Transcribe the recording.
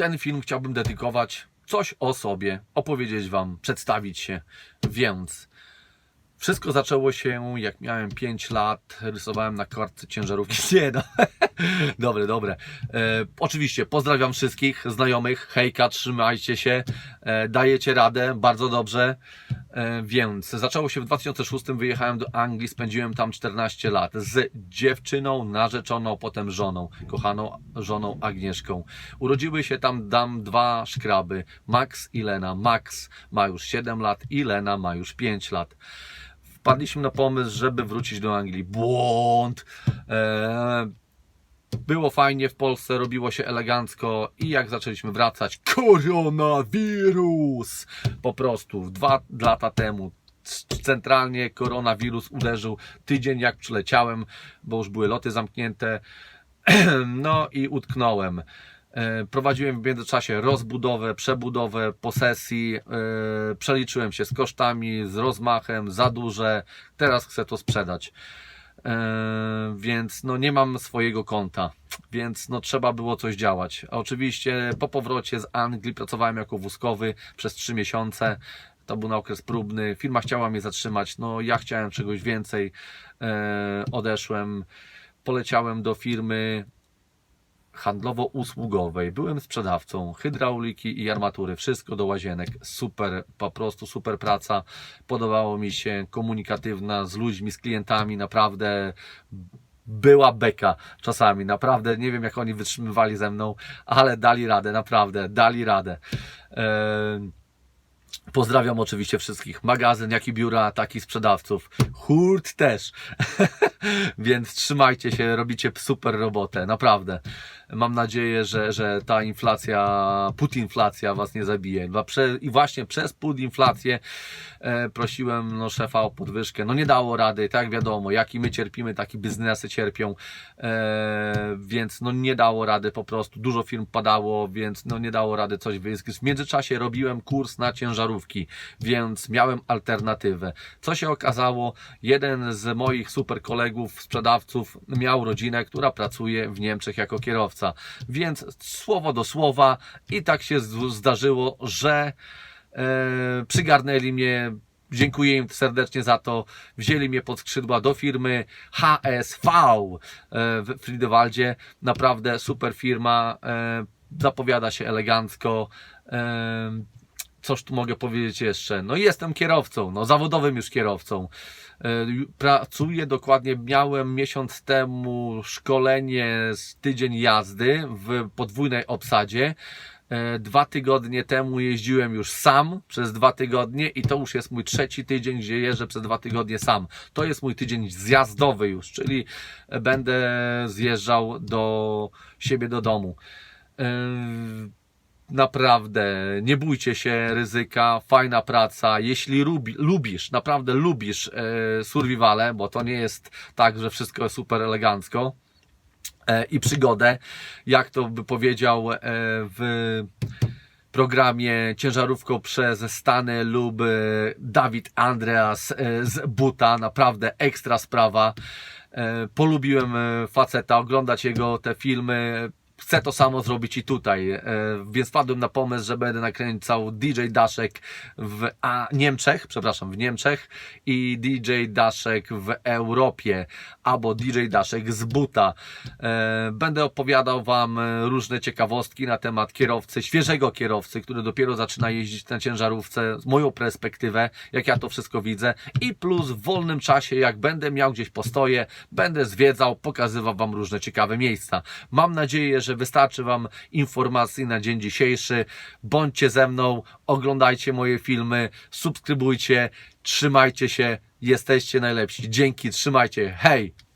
ten film chciałbym dedykować coś o sobie, opowiedzieć Wam, przedstawić się. Więc wszystko zaczęło się, jak miałem 5 lat, rysowałem na kartce ciężarówki. Nie no, dobre, dobre. E, oczywiście pozdrawiam wszystkich znajomych. Hejka, trzymajcie się, e, dajecie radę, bardzo dobrze. E, więc zaczęło się w 2006, wyjechałem do Anglii, spędziłem tam 14 lat z dziewczyną, narzeczoną, potem żoną, kochaną żoną Agnieszką. Urodziły się tam dam dwa szkraby, Max i Lena. Max ma już 7 lat i Lena ma już 5 lat wpadliśmy na pomysł, żeby wrócić do Anglii. Błąd! Eee, było fajnie w Polsce, robiło się elegancko i jak zaczęliśmy wracać, koronawirus! Po prostu dwa lata temu centralnie koronawirus uderzył tydzień jak przyleciałem, bo już były loty zamknięte. No i utknąłem. E, Prowadziłem w międzyczasie rozbudowę, przebudowę posesji, e, przeliczyłem się z kosztami, z rozmachem, za duże. Teraz chcę to sprzedać. E, Więc no nie mam swojego konta, więc no trzeba było coś działać. A Oczywiście po powrocie z Anglii pracowałem jako wózkowy przez trzy miesiące. To był na okres próbny. Firma chciała mnie zatrzymać. No ja chciałem czegoś więcej. E, Odeszłem, poleciałem do firmy handlowo-usługowej. Byłem sprzedawcą hydrauliki i armatury, wszystko do łazienek. Super, po prostu super praca. Podobało mi się, komunikatywna z ludźmi, z klientami, naprawdę była beka czasami, naprawdę nie wiem jak oni wytrzymywali ze mną, ale dali radę, naprawdę, dali radę. Eee, Pozdrawiam oczywiście wszystkich. Magazyn, jak i biura, tak i sprzedawców. Hurt też. Więc trzymajcie się, robicie super robotę, naprawdę. Mam nadzieję, że, że ta inflacja, putinflacja was nie zabije. I właśnie przez putinflację e, prosiłem no, szefa o podwyżkę. No nie dało rady, tak wiadomo, jaki my cierpimy, taki biznesy cierpią. E, więc no nie dało rady po prostu. Dużo firm padało, więc no nie dało rady coś wyjść. W międzyczasie robiłem kurs na ciężarówki, więc miałem alternatywę. Co się okazało? Jeden z moich super kolegów, sprzedawców miał rodzinę, która pracuje w Niemczech jako kierowca. Więc słowo do słowa i tak się zdarzyło, że e, przygarnęli mnie. Dziękuję im serdecznie za to. Wzięli mnie pod skrzydła do firmy HSV e, w Friedewaldzie. Naprawdę super firma. E, zapowiada się elegancko. E, Coż tu mogę powiedzieć jeszcze? No jestem kierowcą, no zawodowym już kierowcą. E, Pracuję dokładnie, miałem miesiąc temu szkolenie z tydzień jazdy w podwójnej obsadzie. E, Dwa tygodnie temu jeździłem już sam przez dwa tygodnie i to już jest mój trzeci tydzień, gdzie jeżdżę przez dwa tygodnie sam. To jest mój tydzień zjazdowy już, czyli będę zjeżdżał do siebie do domu. Naprawdę, nie bójcie się ryzyka, fajna praca. Jeśli lubi, lubisz, naprawdę lubisz e, survivale, bo to nie jest tak, że wszystko jest super elegancko e, i przygodę, jak to by powiedział e, w programie Ciężarówką przez Stany lub e, Dawid Andreas e, z Buta. Naprawdę ekstra sprawa. E, Polubiłem faceta, oglądać jego te filmy. Chcę to samo zrobić i tutaj, e, więc wpadłem na pomysł, że będę nakręcał DJ Daszek w a, Niemczech, przepraszam, w Niemczech i DJ Daszek w Europie, albo DJ Daszek z buta. E, Będę opowiadał Wam różne ciekawostki na temat kierowcy, świeżego kierowcy, który dopiero zaczyna jeździć na ciężarówce, moją perspektywę, jak ja to wszystko widzę i plus w wolnym czasie, jak będę miał gdzieś postoje, będę zwiedzał, pokazywał Wam różne ciekawe miejsca. Mam nadzieję, że wystarczy Wam informacji na dzień dzisiejszy. Bądźcie ze mną, oglądajcie moje filmy, subskrybujcie, trzymajcie się, jesteście najlepsi. Dzięki, trzymajcie, hej!